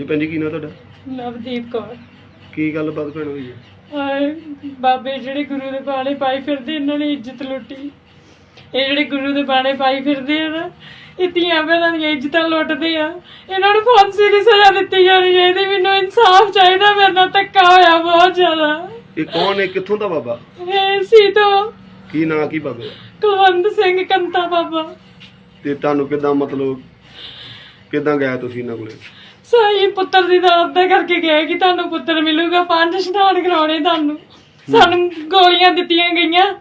ਹਾਂਜੀ ਭੈਣ ਜੀ ਕੀ ਨਾਂ ਤੁਹਾਡਾ? ਨਵਦੀਪ ਕੌਰ। ਕੀ ਗੱਲਬਾਤ ਭੈਣ ਹੋਈ ਹੈ? ਆਏ ਬਾਬੇ ਜਿਹੜੇ ਗੁਰੂ ਦੇ ਬਾਣੇ ਪਾਈ ਫਿਰਦੇ ਇਹਨਾਂ ਨੇ ਇੱਜ਼ਤ ਲੁੱਟੀ। ਇਹ ਜਿਹੜੇ ਗੁਰੂ ਦੇ ਬਾਣੇ ਪਾਈ ਫਿਰਦੇ ਆ ਨਾ ਇਹ ਧੀਆਂ ਭੈਣਾਂ ਦੀਆਂ ਇੱਜ਼ਤਾਂ ਲੁੱਟਦੇ ਆ। ਇਹਨਾਂ ਨੂੰ ਫਾਂਸੀ ਦੀ ਸਜ਼ਾ ਦਿੱਤੀ ਜਾਣੀ ਚਾਹੀਦੀ। ਮੈਨੂੰ ਇਨਸਾਫ ਚਾਹੀਦਾ ਮੇਰੇ ਨਾਲ ਧੱਕਾ ਹੋਇਆ ਬਹੁਤ ਜ਼ਿਆਦਾ। ਇਹ ਕੌਣ ਹੈ? ਕਿੱਥੋਂ ਦਾ ਬਾਬਾ? ਇਹ ਸੀ ਤੋਂ ਕੀ ਨਾਂ ਕੀ ਬਾਬੇ ਦਾ? ਕੁਲਵੰਤ ਸਿੰਘ ਕੰਤਾ ਬਾਬਾ। ਤੇ ਤੁਹਾਨੂੰ ਕਿਦਾਂ ਮਤਲਬ ਕਿਦਾਂ ਗਿਆ ਤੁਸੀਂ ਇਹਨਾਂ ਕੋਲੇ? ਸਹੀ ਪੁੱਤਰ ਦੀ ਦਾਤ ਕਰਕੇ ਗਏ ਕਿ ਤੁਹਾਨੂੰ ਪੁੱਤਰ ਮਿਲੂਗਾ, ਪੰਜ ਇਸ਼ਨਾਨ ਕਰਾਉਣੇ ਤੁਹਾਨੂੰ। ਸਾਨੂੰ ਗੋਲੀਆਂ ਦਿੱਤੀਆਂ ਗਈਆਂ।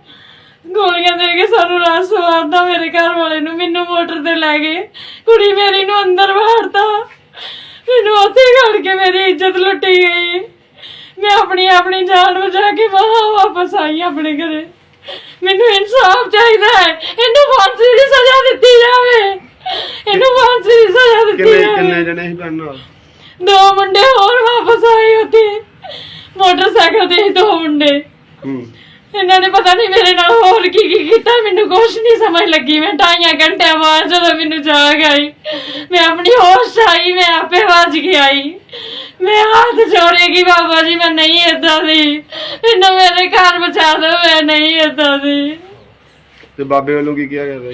ਗੋਲੀਆਂ ਦੇ ਕੇ ਸਾਨੂੰ ਰਾਤ ਸਵਾਰਦਾ ਮੇਰੇ ਘਰ ਵਾਲੇ ਨੂੰ। ਮੈਨੂੰ ਮੋਟਰ ਤੇ ਲੈ ਗਏ। ਕੁੜੀ ਮੇਰੀ ਨੂੰ ਅੰਦਰ ਵਾੜਤਾ। ਮੈਨੂੰ ਉੱਥੇ ਘੜ ਕੇ ਮੇਰੀ ਇੱਜ਼ਤ ਲੁੱਟੀ ਗਈ। ਮੈਂ ਆਪਣੀ ਆਪਣੀ ਜਾਨ ਬਚਾ ਕੇ ਵਾਹ ਵਾਪਸ ਆਈ ਆਪਣੇ ਘਰੇ। ਮੈਨੂੰ ਇਨਸਾਫ ਚਾਹੀਦਾ ਹੈ। ਇਹਨੂੰ ਫਾਂਸੀ ਦੀ ਸਜ਼ਾ ਦਿੱਤੀ ਜਾਵੇ। ਇਹਨੂੰ ਫਾਂਸੀ ਦੀ ਸਜ਼ਾ ਦਿੱਤੀ ਕਿੰਨੇ ਜਾਵੇ ਕਿੰਨੇ ਜਣੇ ਸੀ ਭੈਣ ਨਾਲ? ਦੋ ਮੁੰਡੇ ਹੋਰ ਵਾਪਸ ਆਏ ਉੱਥੇ। ਮੋਟਰਸਾਈਕਲ ਤੇ ਸੀ ਦੋ ਮੁੰਡੇ। ਹੂੰ। ਇਹਨਾਂ ਨੇ ਪਤਾ ਨਹੀਂ ਮੇਰੇ ਨਾਲ ਹੋਰ ਕੀ ਕੀ ਕੀਤਾ ਮੈਨੂੰ ਕੁਛ ਨਹੀਂ ਸਮਝ ਲੱਗੀ। ਮੈਂ ਢਾਈਆਂ ਘੰਟਿਆਂ ਬਾਅਦ ਜਦੋਂ ਮੈਨੂੰ ਜਾਗ ਆਈ ਮੈਂ ਆਪਣੀ ਹੋਸ਼ 'ਚ ਆਈ ਮੈਂ ਆਪੇ ਵੱਜ ਕੇ ਆਈ। ਮੈਂ ਹੱਥ ਜੋੜੇਗੀ ਬਾਬਾ ਜੀ ਮੈਂ ਨਹੀਂ ਏਦਾਂ ਦੀ। ਮੈਨੂੰ ਮੇਰੇ ਘਰ ਬਚਾ ਦਿਓ ਮੈਂ ਨਹੀਂ ਏਦਾਂ ਦੀ। ਤੇ ਬਾਬੇ ਵੱਲੋਂ ਕੀ ਕਿਹਾ ਗਿਆ ਸੀ?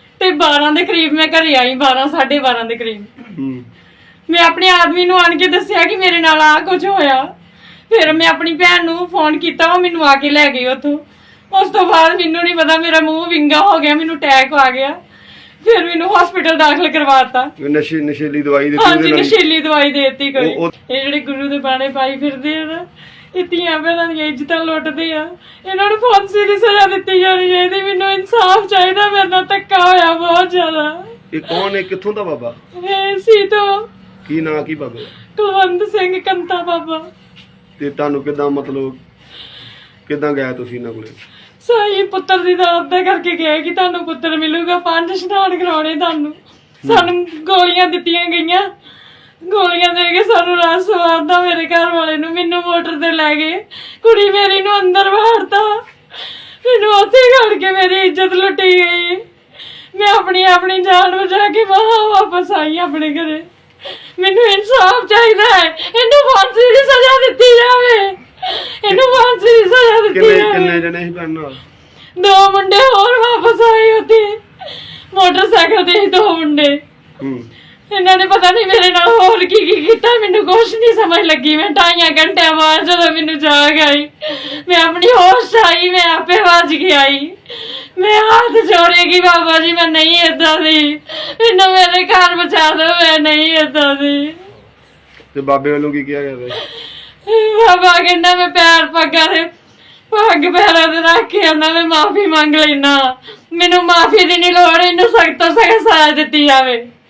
ਤੇ 12 ਦੇ ਕਰੀਬ ਮੈਂ ਘਰੇ ਆਈ 12 12:30 ਦੇ ਕਰੀਬ। ਹੂੰ। ਮੈਂ ਆਪਣੇ ਆਦਮੀ ਨੂੰ ਆਣ ਕੇ ਦੱਸਿਆ ਕਿ ਮੇਰੇ ਨਾਲ ਆ ਕੁਝ ਹੋਇਆ। ਫਿਰ ਮੈਂ ਆਪਣੀ ਭੈਣ ਨੂੰ ਫੋਨ ਕੀਤਾ ਉਹ ਮੈਨੂੰ ਆ ਕੇ ਲੈ ਗਈ ਉੱਥੋਂ। ਉਸ ਤੋਂ ਬਾਅਦ ਮੈਨੂੰ ਨਹੀਂ ਪਤਾ ਮੇਰਾ ਮੂੰਹ ਵਿੰਗਾ ਹੋ ਗਿਆ ਮੈਨੂੰ ਅਟੈਕ ਆ ਗਿਆ। ਫਿਰ ਮੈਨੂੰ ਹਸਪੀਟਲ ਦਾਖਲ ਕਰਵਾਤਾ। ਨਸ਼ੇ ਨਸ਼ੀਲੀ ਦਵਾਈ ਦਿੱਤੀ ਹਾਂਜੀ ਉਹਦੇ ਨਾਲ ਨਸ਼ੀਲੀ ਦਵਾਈ ਦੇਤੀ ਕੋਈ। ਉਹ- ਉਹ- ਇਹ ਜਿਹੜੇ ਗੁਰੂ ਦੇ ਬਾਣੇ ਪਾਈ ਫਿਰਦੇ ਆ ਨਾ ਇਹ ਧੀਆਂ ਭੈਣਾਂ ਦੀਆਂ ਇੱਜ਼ਤਾਂ ਲੁੱਟਦੇ ਆ। ਇਹਨਾਂ ਨੂੰ ਫਾਂਸੀ ਦੀ ਸਜ਼ਾ ਦਿੱਤੀ ਜਾਣੀ ਚਾਹੀਦੀ। ਮੈਨੂੰ ਇਨਸਾਫ ਚਾਹੀਦਾ ਮੇਰੇ ਨਾਲ ਧੱਕਾ ਹੋਇਆ ਬਹੁਤ ਜ਼ਿਆਦਾ। ਇਹ ਕੌਣ ਹੈ? ਕਿੱਥੋਂ ਦਾ ਬਾਬਾ? ਇਹ ਸੀ ਤੋਂ ਕੀ ਨਾਂ ਕੀ ਬਾਬੇ? ਕੁਲਵੰਤ ਸਿੰਘ ਕੰਤਾ ਬਾਬਾ। ਤੇ ਤੁਹਾਨੂੰ ਕਿਦਾਂ ਮਤਲਬ ਕਿਦਾਂ ਗਿਆ ਤੁਸੀਂ ਇਹਨਾਂ ਕੋਲੇ? ਸਹੀ ਪੁੱਤਰ ਦੀ ਦਾਤ ਦਾ ਕਰਕੇ ਗਏ ਕਿ ਤੁਹਾਨੂੰ ਪੁੱਤਰ ਮਿਲੂਗਾ। ਪੰਜ ਇਸ਼ਨਾਨ ਕਰਾਉਣੇ ਤੁਹਾਨੂੰ। ਸਾਨੂੰ ਗੋਲੀਆਂ ਦਿੱਤੀਆਂ ਗਈਆਂ। ਗੋਲੀਆਂ ਦੇ ਕੇ ਸਾਨੂੰ ਰਾਤ ਸਵਾਰਦਾ ਮੇਰੇ ਘਰ ਵਾਲੇ ਨੂੰ ਮੈਨੂੰ ਮੋਟਰ ਤੇ ਲੈ ਗਏ। ਕੁੜੀ ਮੇਰੀ ਨੂੰ ਅੰਦਰ ਵਾੜਤਾ। ਮੈਨੂੰ ਉੱਥੇ ਘੜ ਕੇ ਮੇਰੀ ਇੱਜ਼ਤ ਲੁੱਟੀ ਗਈ। ਮੈਂ ਆਪਣੀ ਆਪਣੀ ਜਾਨ ਬਚਾ ਕੇ ਵਾਹ ਵਾਪਸ ਆਈ ਆਪਣੇ ਘਰੇ। ਮੈਨੂੰ ਇਨਸਾਫ ਚਾਹੀਦਾ ਹੈ। ਇਹਨੂੰ ਫਾਂਸੀ ਦੀ ਸਜ਼ਾ ਦਿੱਤੀ ਜਾਵੇ। ਇਹਨੂੰ ਫਾਂਸੀ ਦੀ ਸਜ਼ਾ ਦਿੱਤੀ ਕਿੰਨੇ ਜਾਵੇ। ਕਿੰਨੇ ਜਣੇ ਸੀ ਭੈਣ ਨਾਲ? ਦੋ ਮੁੰਡੇ ਹੋਰ ਵਾਪਸ ਆਏ ਉੱਥੇ। ਮੋਟਰਸਾਈਕਲ ਤੇ ਸੀ ਦੋ ਮੁੰਡੇ। ਹੂੰ। ਇਹਨਾਂ ਨੇ ਪਤਾ ਨਹੀਂ ਮੇਰੇ ਨਾਲ ਹੋਰ ਕੀ ਕੀ ਕੀਤਾ ਮੈਨੂੰ ਕੁਛ ਨਹੀਂ ਸਮਝ ਲੱਗੀ। ਮੈਂ ਢਾਈਆਂ ਘੰਟਿਆਂ ਬਾਅਦ ਜਦੋਂ ਮੈਨੂੰ ਜਾਗ ਆਈ ਮੈਂ ਆਪਣੀ ਹੋਸ਼ 'ਚ ਆਈ ਮੈਂ ਆਪੇ ਵੱਜ ਕੇ ਆਈ। ਮੈਂ ਹੱਥ ਜੋੜੇਗੀ ਬਾਬਾ ਜੀ ਮੈਂ ਨਹੀਂ ਏਦਾਂ ਦੀ। ਮੈਨੂੰ ਮੇਰੇ ਘਰ ਬਚਾ ਦਿਓ ਮੈਂ ਨਹੀਂ ਏਦਾਂ ਦੀ। ਤੇ ਬਾਬੇ ਵੱਲੋਂ ਕੀ ਕਿਹਾ ਗਿਆ? ਬਾਬਾ ਕਹਿੰਦਾ ਮੈਂ ਪੈਰ ਪੱਗਾਂ ਦੇ ਪੱਗ ਪੈਰਾਂ ਦੇ ਰੱਖ ਕੇ ਆਂਦਾ ਮੈਂ ਮਾਫੀ ਮੰਗ ਲੈਣਾ ਮੈਨੂੰ ਮਾਫੀ ਦੀ ਨਹੀਂ ਲੋੜ ਇਹਨੂੰ ਸਖਤ ਤੋਂ ਸਖਤ ਸਜ਼ਾ ਦਿੱਤੀ ਜਾਵੇ।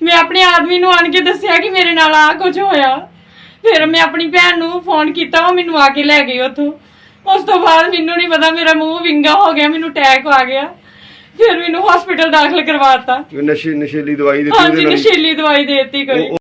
ਮੈਂ ਆਪਣੇ ਆਦਮੀ ਨੂੰ ਆਣ ਕੇ ਦੱਸਿਆ ਕਿ ਮੇਰੇ ਨਾਲ ਆ ਕੁਝ ਹੋਇਆ। ਫਿਰ ਮੈਂ ਆਪਣੀ ਭੈਣ ਨੂੰ ਫੋਨ ਕੀਤਾ ਉਹ ਮੈਨੂੰ ਆ ਕੇ ਲੈ ਗਈ ਉੱਥੋਂ। ਉਸ ਤੋਂ ਬਾਅਦ ਮੈਨੂੰ ਨਹੀਂ ਪਤਾ ਮੇਰਾ ਮੂੰਹ ਵਿੰਗਾ ਹੋ ਗਿਆ ਮੈਨੂੰ ਅਟੈਕ ਆ ਗਿਆ। ਫਿਰ ਮੈਨੂੰ ਹਸਪੀਟਲ ਦਾਖਲ ਕਰਵਾਤਾ ਨਸ਼ੇ ਨਸ਼ੀਲੀ ਦਵਾਈ ਦਿੱਤੀ ਹਾਂਜੀ ਉਹਦੇ ਨਾਲ ਹੀ? ਨਸ਼ੀਲੀ ਦਵਾਈ ਦੇ ਦਿੱਤੀ ਕੋਈ।